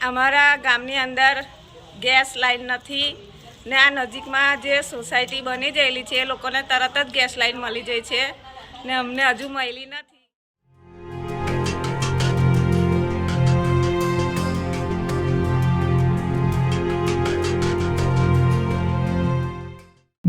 અમારા ગામની અંદર ગેસ લાઈન નથી ને આ નજીકમાં જે સોસાયટી બની ગયેલી છે એ લોકોને તરત જ ગેસ લાઈન મળી જાય છે ને અમને હજુ મળી નથી.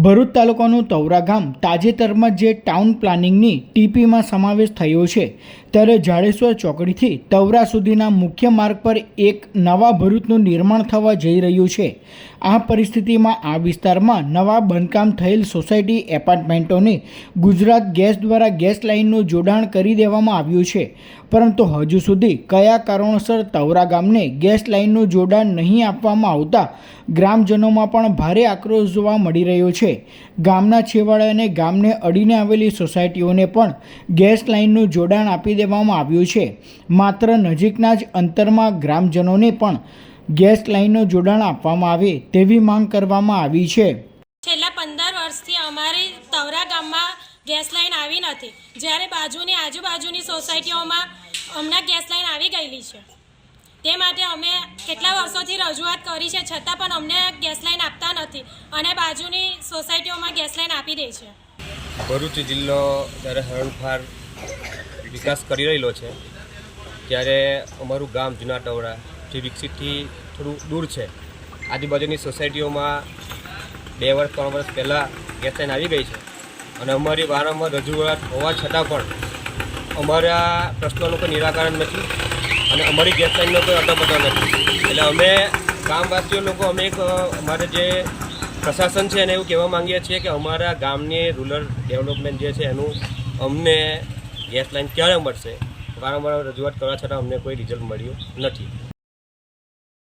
ભરૂચ તાલુકાનું તૌરા ગામ તાજેતરમાં જે ટાઉન પ્લાનિંગની ટીપીમાં સમાવેશ થયો છે, ત્યારે જાડેશ્વર ચોકડીથી તવરા સુધીના મુખ્ય માર્ગ પર એક નવા ભરૂચનું નિર્માણ થવા જઈ રહ્યું છે. આ પરિસ્થિતિમાં આ વિસ્તારમાં નવા બાંધકામ થયેલ સોસાયટી એપાર્ટમેન્ટોને ગુજરાત ગેસ દ્વારા ગેસ લાઇનનું જોડાણ કરી દેવામાં આવ્યું છે. પરંતુ હજુ સુધી કયા કારણોસર તવરા ગામને ગેસ લાઇનનું જોડાણ નહીં આપવામાં આવતા ગ્રામજનોમાં પણ ભારે આક્રોશ જોવા મળી રહ્યો છે. ગામના છેવાડે અને ગામને અડીને આવેલી સોસાયટીઓને પણ ગેસ લાઇનનું જોડાણ આપી દેવામાં આવ્યું છે. માત્ર નજીકના જ અંતરમાં ગ્રામજનોને પણ ગેસ લાઇનનું જોડાણ આપવામાં આવે તેવી માંગ કરવામાં આવી છે. છેલ્લા પંદર વર્ષથી અમારે તવરા ગામમાં ગેસ લાઇન આવી નથી. જ્યારે બાજુની આજુબાજુની સોસાયટીઓમાં હમણાં ગેસ લાઈન આવી ગયેલી છે. તે માટે અમે કેટલા વર્ષોથી રજૂઆત કરી છે, છતાં પણ અમને ગેસ લાઈન આપતા નથી અને બાજુની સોસાયટીઓમાં ગેસ લાઇન આપી દે છે. ભરૂચ જિલ્લો જ્યારે હરણફાર વિકાસ કરી રહેલો છે, ત્યારે અમારું ગામ જૂના ટવડા જે વિકસિતથી થોડું દૂર છે, આજુબાજુની સોસાયટીઓમાં બે વર્ષ, ત્રણ વર્ષ પહેલાં ગેસ લાઇન આવી ગઈ છે. અને અમારી વારંવાર રજૂઆત હોવા છતાં પણ અમારા પ્રશ્નોનું કોઈ નિરાકરણ નથી. અને અમારી ગેસ લાઈનનો કોઈ અટપટો નથી. એટલે અમે ગામવાસીઓ લોકો, અમે એક અમારે જે પ્રશાસન છે એને એવું કહેવા માંગીએ છીએ કે અમારા ગામની રૂરલ ડેવલપમેન્ટ જે છે એનું અમને ગેસ લાઈન ક્યારે મળશે? વારંવાર રજૂઆત કરવા છતાં અમને કોઈ રિઝલ્ટ મળ્યું નથી.